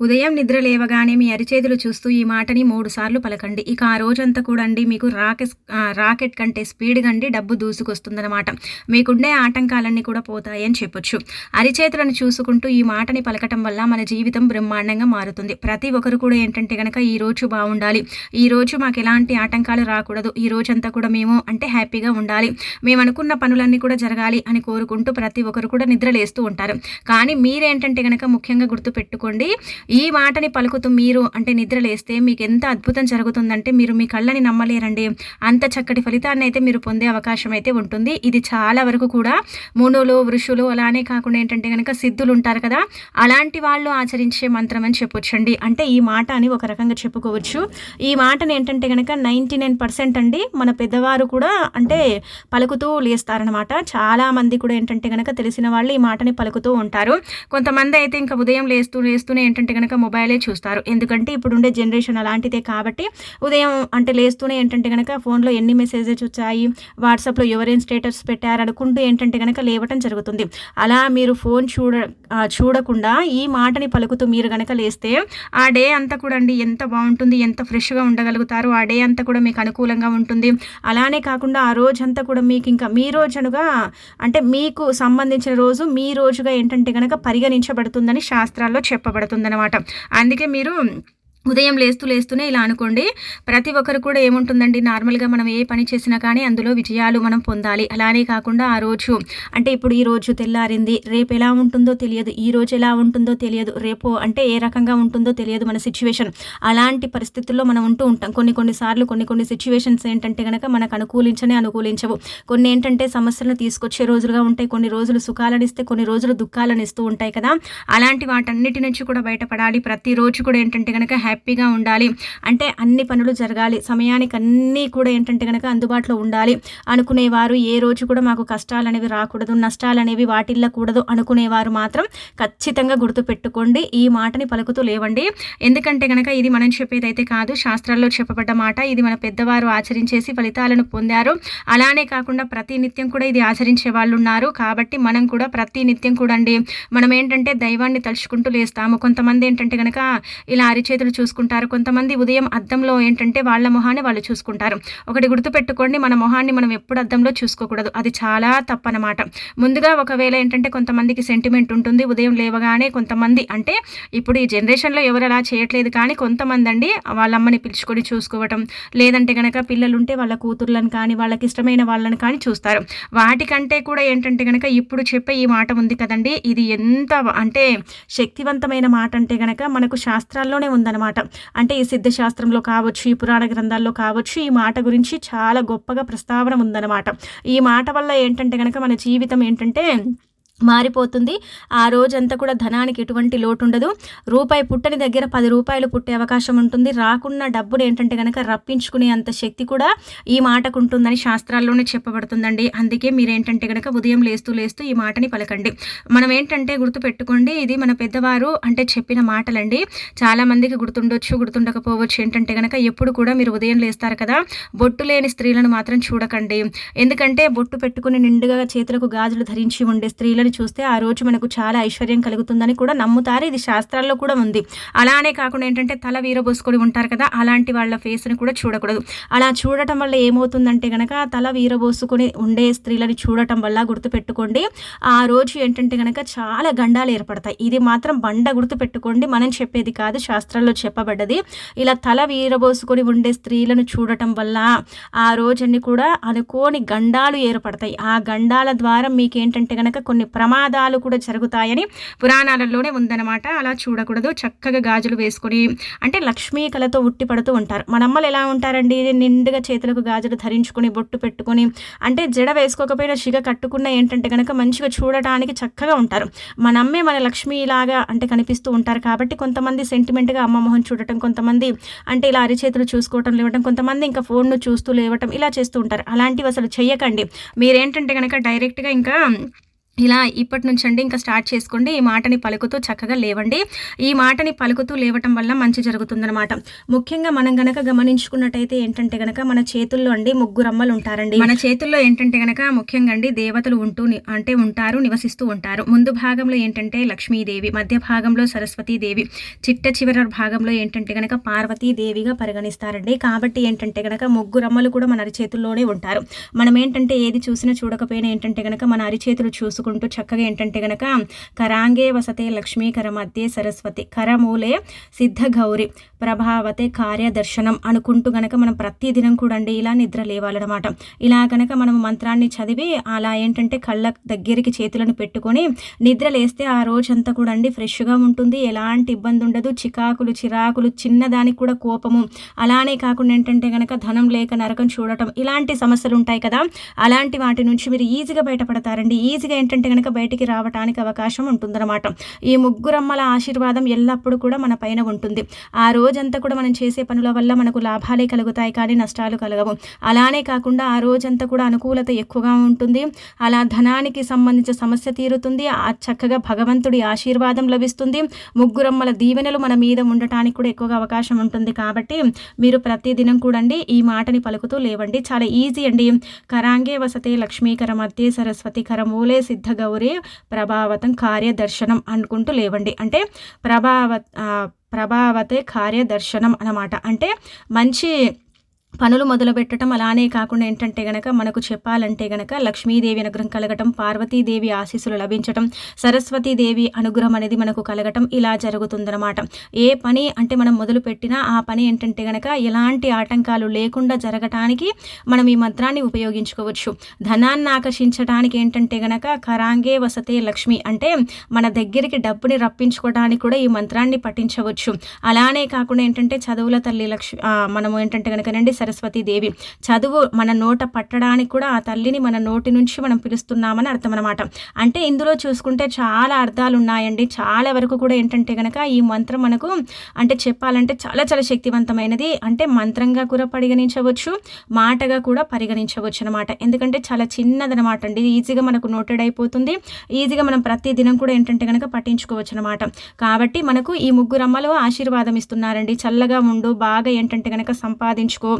ఉదయం నిద్ర లేవగానే మీ అరిచేతులు చూస్తూ ఈ మాటని మూడు సార్లు పలకండి. ఇక ఆ రోజంతా కూడా అండి మీకు రాకెట్ రాకెట్ కంటే స్పీడ్గా అండి డబ్బు దూసుకొస్తుందన్నమాట. మీకుండే ఆటంకాలన్నీ కూడా పోతాయని చెప్పొచ్చు. అరిచేతులను చూసుకుంటూ ఈ మాటని పలకటం వల్ల మన జీవితం బ్రహ్మాండంగా మారుతుంది. ప్రతి ఒక్కరు కూడా ఏంటంటే కనుక ఈ రోజు బాగుండాలి. ఈ రోజు మాకు ఎలాంటి ఆటంకాలు రాకూడదు. ఈ రోజంతా కూడా మేము అంటే హ్యాపీగా ఉండాలి. మేము అనుకున్న పనులన్నీ కూడా జరగాలి అని కోరుకుంటూ ప్రతి ఒక్కరు కూడా నిద్రలేస్తూ ఉంటారు. కానీ మీరేంటంటే కనుక ముఖ్యంగా గుర్తుపెట్టుకోండి ఈ మాటని పలుకుతూ మీరు అంటే నిద్ర లేస్తే మీకు ఎంత అద్భుతం జరుగుతుందంటే మీరు మీ కళ్ళని నమ్మలేరండి. అంత చక్కటి ఫలితాన్ని అయితే మీరు పొందే అవకాశం అయితే ఉంటుంది. ఇది చాలా వరకు కూడా మునులు వృషులు అలానే కాకుండా ఏంటంటే కనుక సిద్ధులు ఉంటారు కదా అలాంటి వాళ్ళు ఆచరించే మంత్రం అని చెప్పొచ్చండి. అంటే ఈ మాట అని ఒక రకంగా చెప్పుకోవచ్చు. ఈ మాటని ఏంటంటే కనుక నైంటీ నైన్ పర్సెంట్ అండి మన పెద్దవారు కూడా అంటే పలుకుతూ లేస్తారనమాట చాలా మంది కూడా ఏంటంటే కనుక తెలిసిన వాళ్ళు ఈ మాటని పలుకుతూ ఉంటారు. కొంతమంది అయితే ఇంకా ఉదయం లేస్తూ లేస్తూనే ఏంటంటే కనుక మొబైలే చూస్తారు. ఎందుకంటే ఇప్పుడు ఉండే జనరేషన్ అలాంటిదే కాబట్టి ఉదయం అంటే లేస్తూనే ఏంటంటే కనుక ఫోన్లో ఎన్ని మెసేజెస్ వచ్చాయి వాట్సాప్లో ఎవరేం స్టేటస్ పెట్టారు అనుకుంటూ ఏంటంటే కనుక లేవటం జరుగుతుంది. అలా మీరు ఫోన్ చూడ చూడకుండా ఈ మాటని పలుకుతూ మీరు కనుక లేస్తే ఆ డే అంతా కూడా అండి ఎంత బాగుంటుంది ఎంత ఫ్రెష్గా ఉండగలుగుతారు ఆ డే అంతా కూడా మీకు అనుకూలంగా ఉంటుంది. అలానే కాకుండా ఆ రోజంతా కూడా మీకు ఇంకా మీ రోజునుగా అంటే మీకు సంబంధించిన రోజు మీ రోజుగా ఏంటంటే కనుక పరిగణించబడుతుందని శాస్త్రాల్లో చెప్పబడుతుంది అనమాట అందుకే మీరు ఉదయం లేస్తూ లేస్తూనే ఇలా అనుకోండి. ప్రతి ఒక్కరు కూడా ఏముంటుందండి? నార్మల్గా మనం ఏ పని చేసినా కానీ అందులో విజయాలు మనం పొందాలి. అలానే కాకుండా ఆ రోజు అంటే ఇప్పుడు ఈ రోజు తెల్లారింది. రేపు ఎలా ఉంటుందో తెలియదు. ఈ రోజు ఎలా ఉంటుందో తెలియదు. రేపు అంటే ఏ రకంగా ఉంటుందో తెలియదు మన సిచ్యువేషన్. అలాంటి పరిస్థితుల్లో మనం ఉంటూ ఉంటాం. కొన్ని కొన్నిసార్లు కొన్ని కొన్ని సిచ్యువేషన్స్ ఏంటంటే కనుక మనకు అనుకూలించనే అనుకూలించవు. కొన్ని ఏంటంటే సమస్యలను తీసుకొచ్చే రోజులుగా ఉంటాయి. కొన్ని రోజులు సుఖాలను ఇస్తే కొన్ని రోజులు దుఃఖాలను ఇస్తూ ఉంటాయి కదా. అలాంటి వాటన్నిటి నుంచి కూడా బయటపడాలి. ప్రతిరోజు కూడా ఏంటంటే కనుక హ్యాపీగా ఉండాలి. అంటే అన్ని పనులు జరగాలి. సమయానికి అన్నీ కూడా ఏంటంటే కనుక అందుబాటులో ఉండాలి అనుకునేవారు. ఏ రోజు కూడా మాకు కష్టాలు అనేవి రాకూడదు నష్టాలు అనేవి వాటిల్లకూడదు అనుకునేవారు మాత్రం ఖచ్చితంగా గుర్తుపెట్టుకోండి. ఈ మాటని పలుకుతూ లేవండి. ఎందుకంటే కనుక ఇది మనం చెప్పేది అయితే కాదు శాస్త్రాల్లో చెప్పబడ్డ మాట. ఇది మన పెద్దవారు ఆచరించేసి ఫలితాలను పొందారు. అలానే కాకుండా ప్రతి నిత్యం కూడా ఇది ఆచరించే వాళ్ళు ఉన్నారు కాబట్టి మనం కూడా ప్రతి నిత్యం కూడా అండి మనం ఏంటంటే దైవాన్ని తలుచుకుంటూ లేస్తాము. కొంతమంది ఏంటంటే కనుక ఇలా అరిచేతులు చూసుకుంటారు. కొంతమంది ఉదయం అద్దంలో ఏంటంటే వాళ్ళ మొహాన్ని వాళ్ళు చూసుకుంటారు. ఒకటి గుర్తుపెట్టుకోండి మన మొహాన్ని మనం ఎప్పుడు అద్దంలో చూసుకోకూడదు. అది చాలా తప్పనమాట. ముందుగా ఒకవేళ ఏంటంటే కొంతమందికి సెంటిమెంట్ ఉంటుంది ఉదయం లేవగానే కొంతమంది అంటే ఇప్పుడు ఈ జనరేషన్లో ఎవరు అలా చేయట్లేదు కానీ కొంతమంది అండి వాళ్ళ అమ్మని పిలుచుకొని చూసుకోవటం లేదంటే కనుక పిల్లలు ఉంటే వాళ్ళ కూతుర్లను కానీ వాళ్ళకి ఇష్టమైన వాళ్ళని కానీ చూస్తారు. వాటికంటే కూడా ఏంటంటే కనుక ఇప్పుడు చెప్పే ఈ మాట ఉంది కదండి. ఇది ఎంత అంటే శక్తివంతమైన మాట అంటే కనుక మనకు శాస్త్రాల్లోనే ఉందన్నమాట. అంటే ఈ సిద్ధశాస్త్రంలో కావచ్చు ఈ పురాణ గ్రంథాల్లో కావచ్చు ఈ మాట గురించి చాలా గొప్పగా ప్రస్తావన ఉందన్నమాట. ఈ మాట వల్ల ఏంటంటే కనుక మన జీవితం ఏంటంటే మారిపోతుంది. ఆ రోజంతా కూడా ధనానికి ఎటువంటి లోటు ఉండదు రూపాయి పుట్టని దగ్గర పది రూపాయలు పుట్టే అవకాశం ఉంటుంది. రాకున్న డబ్బులు ఏంటంటే కనుక రప్పించుకునే అంత శక్తి కూడా ఈ మాటకు ఉంటుందని శాస్త్రాల్లోనే చెప్పబడుతుందండి. అందుకే మీరు ఏంటంటే కనుక ఉదయం లేస్తూ లేస్తూ ఈ మాటని పలకండి. మనం ఏంటంటే గుర్తుపెట్టుకోండి ఇది మన పెద్దవారు అంటే చెప్పిన మాటలండి. చాలామందికి గుర్తుండొచ్చు గుర్తుండకపోవచ్చు. ఏంటంటే కనుక ఎప్పుడు కూడా మీరు ఉదయం లేస్తారు కదా బొట్టు లేని స్త్రీలను మాత్రం చూడకండి. ఎందుకంటే బొట్టు పెట్టుకుని నిండుగా చేతులకు గాజులు ధరించి ఉండే స్త్రీలను పిల్లలు చూస్తే ఆ రోజు మనకు చాలా ఐశ్వర్యం కలుగుతుందని కూడా నమ్ముతారు. ఇది శాస్త్రాల్లో కూడా ఉంది. అలానే కాకుండా ఏంటంటే తల వీరబోసుకొని ఉంటారు కదా అలాంటి వాళ్ళ ఫేస్ని కూడా చూడకూడదు. అలా చూడటం వల్ల ఏమవుతుందంటే కనుక తల వీరబోసుకొని ఉండే స్త్రీలని చూడటం వల్ల గుర్తుపెట్టుకోండి. ఆ రోజు ఏంటంటే కనుక చాలా గండాలు ఏర్పడతాయి. ఇది మాత్రం బండ గుర్తుపెట్టుకోండి. మనం చెప్పేది కాదు శాస్త్రాల్లో చెప్పబడ్డది. ఇలా తల వీరబోసుకొని ఉండే స్త్రీలను చూడటం వల్ల ఆ రోజన్ని కూడా అనుకోని గండాలు ఏర్పడతాయి. ఆ గండాల ద్వారా మీకేంటంటే కనుక కొన్ని ప్రమాదాలు కూడా జరుగుతాయని పురాణాలలోనే ఉందన్నమాట. అలా చూడకూడదు. చక్కగా గాజులు వేసుకొని అంటే లక్ష్మీ కళతో ఉట్టి పడుతూ ఉంటారు. మనమ్మలు ఎలా ఉంటారండి? నిండుగా చేతులకు గాజులు ధరించుకొని బొట్టు పెట్టుకొని అంటే జడ వేసుకోకపోయినా శిగ కట్టుకున్న ఏంటంటే కనుక మంచిగా చూడటానికి చక్కగా ఉంటారు. మన అమ్మే మన లక్ష్మిలాగా అంటే కనిపిస్తూ ఉంటారు కాబట్టి కొంతమంది సెంటిమెంట్గా అమ్మ మొహం చూడటం కొంతమంది అంటే ఇలా అరిచేతులు చూసుకోవటం లేవటం కొంతమంది ఇంకా ఫోన్ను చూస్తూ లేవటం ఇలా చేస్తూ ఉంటారు. అలాంటివి అసలు చెయ్యకండి. మీరేంటంటే కనుక డైరెక్ట్గా ఇంకా ఇలా ఇప్పటి నుంచి అండి ఇంకా స్టార్ట్ చేసుకోండి. ఈ మాటని పలుకుతూ చక్కగా లేవండి. ఈ మాటని పలుకుతూ లేవటం వల్ల మంచి జరుగుతుందనమాట ముఖ్యంగా మనం గనక గమనించుకున్నట్టయితే ఏంటంటే గనక మన చేతుల్లో అండి ముగ్గురు అమ్మలు ఉంటారండి. మన చేతుల్లో ఏంటంటే గనక ముఖ్యంగా అండి దేవతలు ఉంటూ అంటే ఉంటారు నివసిస్తూ ఉంటారు. ముందు భాగంలో ఏంటంటే లక్ష్మీదేవి మధ్య భాగంలో సరస్వతీదేవి చిట్ట చివరి భాగంలో ఏంటంటే గనక పార్వతీదేవిగా పరిగణిస్తారండి. కాబట్టి ఏంటంటే గనక ముగ్గురు అమ్మలు కూడా మన అరిచేతుల్లోనే ఉంటారు. మనం ఏంటంటే ఏది చూసినా చూడకపోయినా ఏంటంటే గనక మన అరిచేతులు చూసుకు చేసుకుంటూ చక్కగా ఏంటంటే గనక కరాంగే వసతే లక్ష్మీకర మధ్య సరస్వతి కరమూలే సిద్ధ గౌరి ప్రభావతే కార్యదర్శనం అనుకుంటూ గనక మనం ప్రతిదినం కూడా అండి ఇలా నిద్ర లేవాలన్నమాట. ఇలా కనుక మనం మంత్రాన్ని చదివి అలా ఏంటంటే కళ్ళ దగ్గరికి చేతులను పెట్టుకొని నిద్ర లేస్తే ఆ రోజంతా కూడా అండి ఫ్రెష్గా ఉంటుంది. ఎలాంటి ఇబ్బంది ఉండదు. చికాకులు చిరాకులు చిన్నదానికి కూడా కోపము. అలానే కాకుండా ఏంటంటే కనుక ధనం లేక నరకం చూడటం ఇలాంటి సమస్యలు ఉంటాయి కదా. అలాంటి వాటి నుంచి మీరు ఈజీగా బయటపడతారండి. ఈజీగా ఏంటంటే ఏంటంటే కనుక బయటికి రావడానికి అవకాశం ఉంటుందన్నమాట. ఈ ముగ్గురమ్మల ఆశీర్వాదం ఎల్లప్పుడూ కూడా మన పైన ఉంటుంది. ఆ రోజంతా కూడా మనం చేసే పనుల వల్ల మనకు లాభాలే కలుగుతాయి కానీ నష్టాలు కలగవు. అలానే కాకుండా ఆ రోజంతా కూడా అనుకూలత ఎక్కువగా ఉంటుంది. అలా ధనానికి సంబంధించిన సమస్య తీరుతుంది. ఆ చక్కగా భగవంతుడి ఆశీర్వాదం లభిస్తుంది. ముగ్గురమ్మల దీవెనలు మన మీద ఉండటానికి కూడా ఎక్కువగా అవకాశం ఉంటుంది కాబట్టి మీరు ప్రతిదినం కూడండి ఈ మాటని పలుకుతూ లేవండి. చాలా ఈజీ అండి. కరాంగే వసతే లక్ష్మీకర మధ్య సరస్వతి కరమూలే సిద్ధ సిద్ధ గౌరీ ప్రభావతం కార్యదర్శనం అనుకుంటూ లేవండి. అంటే ప్రభావ ప్రభావతే కార్యదర్శనం అనమాట అంటే మంచి పనులు మొదలుపెట్టడం అలానే కాకుండా ఏంటంటే గనక మనకు చెప్పాలంటే గనక లక్ష్మీదేవి అనుగ్రహం కలగటం పార్వతీదేవి ఆశీస్సులు లభించటం సరస్వతీదేవి అనుగ్రహం అనేది మనకు కలగటం ఇలా జరుగుతుందనమాట ఏ పని అంటే మనం మొదలు పెట్టినా ఆ పని ఏంటంటే గనక ఎలాంటి ఆటంకాలు లేకుండా జరగటానికి మనం ఈ మంత్రాన్ని ఉపయోగించుకోవచ్చు. ధనాన్ని ఆకర్షించడానికి ఏంటంటే గనక కరాంగే వసతే లక్ష్మి అంటే మన దగ్గరికి డబ్బుని రప్పించుకోవడానికి కూడా ఈ మంత్రాన్ని పఠించవచ్చు. అలానే కాకుండా ఏంటంటే చదువుల తల్లి లక్ష్మి మనము ఏంటంటే కనుక రండి సరస్వతీదేవి. చదువు మన నోట పట్టడానికి కూడా ఆ తల్లిని మన నోటి నుంచి మనం పిలుస్తున్నామని అర్థం అనమాట అంటే ఇందులో చూసుకుంటే చాలా అర్థాలు ఉన్నాయండి చాలా వరకు కూడా ఏంటంటే కనుక ఈ మంత్రం మనకు అంటే చెప్పాలంటే చాలా చాలా శక్తివంతమైనది. అంటే మంత్రంగా కూడా పరిగణించవచ్చు మాటగా కూడా పరిగణించవచ్చు అనమాట ఎందుకంటే చాలా చిన్నదనమాట అండి ఈజీగా మనకు నోటెడ్ అయిపోతుంది. ఈజీగా మనం ప్రతి దినం కూడా ఏంటంటే కనుక పట్టించుకోవచ్చు అనమాట కాబట్టి మనకు ఈ ముగ్గురు అమ్మలు ఆశీర్వాదం ఇస్తున్నారండి. చల్లగా ఉండు బాగా ఏంటంటే కనుక సంపాదించుకో.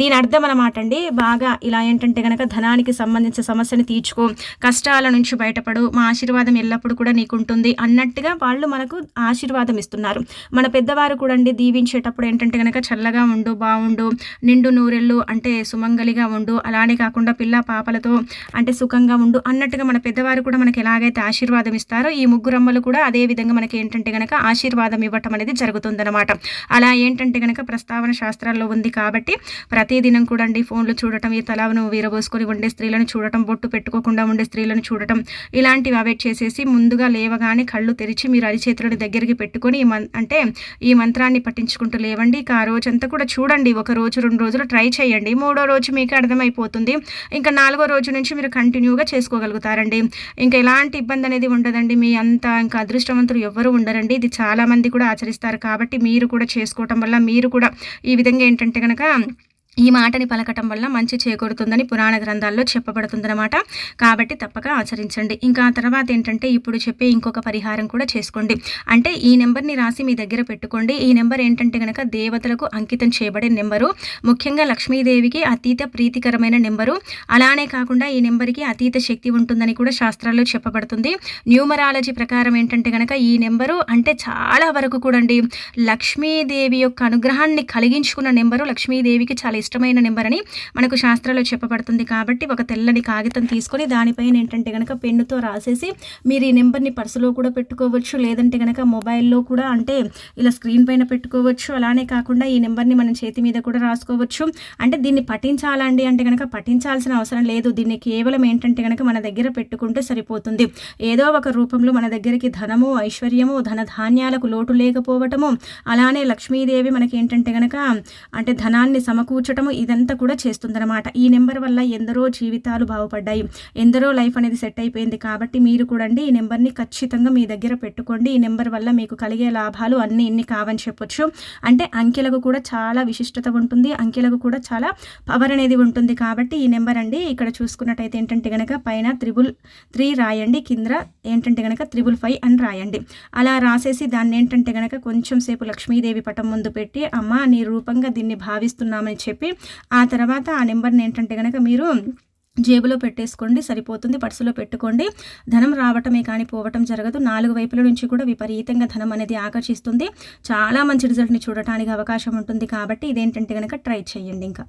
దీని అర్థం అనమాట అండి. బాగా ఇలా ఏంటంటే కనుక ధనానికి సంబంధించిన సమస్యని తీర్చుకో కష్టాల నుంచి బయటపడు మా ఆశీర్వాదం ఎల్లప్పుడూ కూడా నీకుంటుంది అన్నట్టుగా వాళ్ళు మనకు ఆశీర్వాదం ఇస్తున్నారు. మన పెద్దవారు కూడా అండి దీవించేటప్పుడు ఏంటంటే కనుక చల్లగా ఉండు బాగుండు నిండు నూరెళ్ళు అంటే సుమంగలిగా ఉండు అలానే కాకుండా పిల్ల పాపలతో అంటే సుఖంగా ఉండు అన్నట్టుగా మన పెద్దవారు కూడా మనకి ఎలాగైతే ఆశీర్వాదం ఇస్తారో ఈ ముగ్గురమ్మలు కూడా అదే విధంగా మనకి ఏంటంటే కనుక ఆశీర్వాదం ఇవ్వటం అనేది జరుగుతుందన్నమాట. అలా ఏంటంటే కనుక ప్రస్తావన శాస్త్రాల్లో ఉంది కాబట్టి ప్రతిదినం కూడా అండి ఫోన్లు చూడటం ఈ తలాను వీరబోసుకొని ఉండే స్త్రీలను చూడటం బొట్టు పెట్టుకోకుండా ఉండే స్త్రీలను చూడటం ఇలాంటివి అవాయిడ్ చేసేసి ముందుగా లేవగానే కళ్ళు తెరిచి మీరు అరిచేతులను దగ్గరికి పెట్టుకొని అంటే ఈ మంత్రాన్ని పట్టించుకుంటూ లేవండి. ఇక ఆ రోజంతా కూడా చూడండి ఒక రోజు రెండు రోజులు ట్రై చేయండి. మూడో రోజు మీకు అర్థమైపోతుంది. ఇంకా నాలుగో రోజు నుంచి మీరు కంటిన్యూగా చేసుకోగలుగుతారండి. ఇంకా ఎలాంటి ఇబ్బంది అనేది ఉండదండి. మీ అంత ఇంకా అదృష్టవంతులు ఎవరు ఉండరండి. ఇది చాలామంది కూడా ఆచరిస్తారు కాబట్టి మీరు కూడా చేసుకోవటం వల్ల మీరు కూడా ఈ విధంగా ఏంటంటే కనుక ఈ మాటని పలకటం వల్ల మంచి చేకూరుతుందని పురాణ గ్రంథాల్లో చెప్పబడుతుందన్నమాట. కాబట్టి తప్పక ఆచరించండి. ఇంకా తర్వాత ఏంటంటే ఇప్పుడు చెప్పే ఇంకొక పరిహారం కూడా చేసుకోండి. అంటే ఈ నెంబర్ని రాసి మీ దగ్గర పెట్టుకోండి. ఈ నెంబర్ ఏంటంటే కనుక దేవతలకు అంకితం చేయబడే నెంబరు. ముఖ్యంగా లక్ష్మీదేవికి అతీత ప్రీతికరమైన నెంబరు. అలానే కాకుండా ఈ నెంబర్కి అతీత శక్తి ఉంటుందని కూడా శాస్త్రాల్లో చెప్పబడుతుంది. న్యూమరాలజీ ప్రకారం ఏంటంటే కనుక ఈ నెంబరు అంటే చాలా వరకు కూడా లక్ష్మీదేవి యొక్క అనుగ్రహాన్ని కలిగించుకున్న నెంబరు లక్ష్మీదేవికి చాలా ఇష్టమైన నెంబర్ అని మనకు శాస్త్రాల్లో చెప్పబడుతుంది కాబట్టి ఒక తెల్లని కాగితం తీసుకొని దానిపైన ఏంటంటే కనుక పెన్నుతో రాసేసి మీరు ఈ నెంబర్ని పర్సులో కూడా పెట్టుకోవచ్చు లేదంటే కనుక మొబైల్లో కూడా అంటే ఇలా స్క్రీన్ పైన పెట్టుకోవచ్చు. అలానే కాకుండా ఈ నెంబర్ని మనం చేతి మీద కూడా రాసుకోవచ్చు. అంటే దీన్ని పఠించాలండి అంటే కనుక పఠించాల్సిన అవసరం లేదు. దీన్ని కేవలం ఏంటంటే కనుక మన దగ్గర పెట్టుకుంటే సరిపోతుంది. ఏదో ఒక రూపంలో మన దగ్గరికి ధనము ఐశ్వర్యము ధన ధాన్యాలకు లోటు లేకపోవటము అలానే లక్ష్మీదేవి మనకి ఏంటంటే కనుక అంటే ధనాన్ని సమకూర్చడం ఉంచటము ఇదంతా కూడా చేస్తుందన్నమాట. ఈ నెంబర్ వల్ల ఎందరో జీవితాలు బాగుపడ్డాయి. ఎందరో లైఫ్ అనేది సెట్ అయిపోయింది కాబట్టి మీరు కూడా అండి ఈ నెంబర్ని ఖచ్చితంగా మీ దగ్గర పెట్టుకోండి. ఈ నెంబర్ వల్ల మీకు కలిగే లాభాలు అన్ని ఇన్ని కావని చెప్పొచ్చు. అంటే అంకెలకు కూడా చాలా విశిష్టత ఉంటుంది. అంకెలకు కూడా చాలా పవర్ అనేది ఉంటుంది కాబట్టి ఈ నెంబర్ అండి ఇక్కడ చూసుకున్నట్టయితే ఏంటంటే కనుక పైన త్రిబుల్ త్రీ రాయండి. కింద ఏంటంటే కనుక త్రిబుల్ ఫైవ్ అని రాయండి. అలా రాసేసి దాన్ని ఏంటంటే కనుక కొంచెం సేపు లక్ష్మీదేవి పటం ముందు పెట్టి అమ్మ నీ రూపంగా దీన్ని భావిస్తున్నామని చెప్పి చెప్పి ఆ తర్వాత ఆ నెంబర్ని ఏంటంటే కనుక మీరు జేబులో పెట్టేసుకోండి సరిపోతుంది పర్సులో పెట్టుకోండి. ధనం రావటమే కానీ పోవటం జరగదు. నాలుగు వైపుల నుంచి కూడా విపరీతంగా ధనం అనేది ఆకర్షిస్తుంది. చాలా మంచి రిజల్ట్ని చూడటానికి అవకాశం ఉంటుంది కాబట్టి ఇదేంటంటే కనుక ట్రై చేయండి ఇంకా.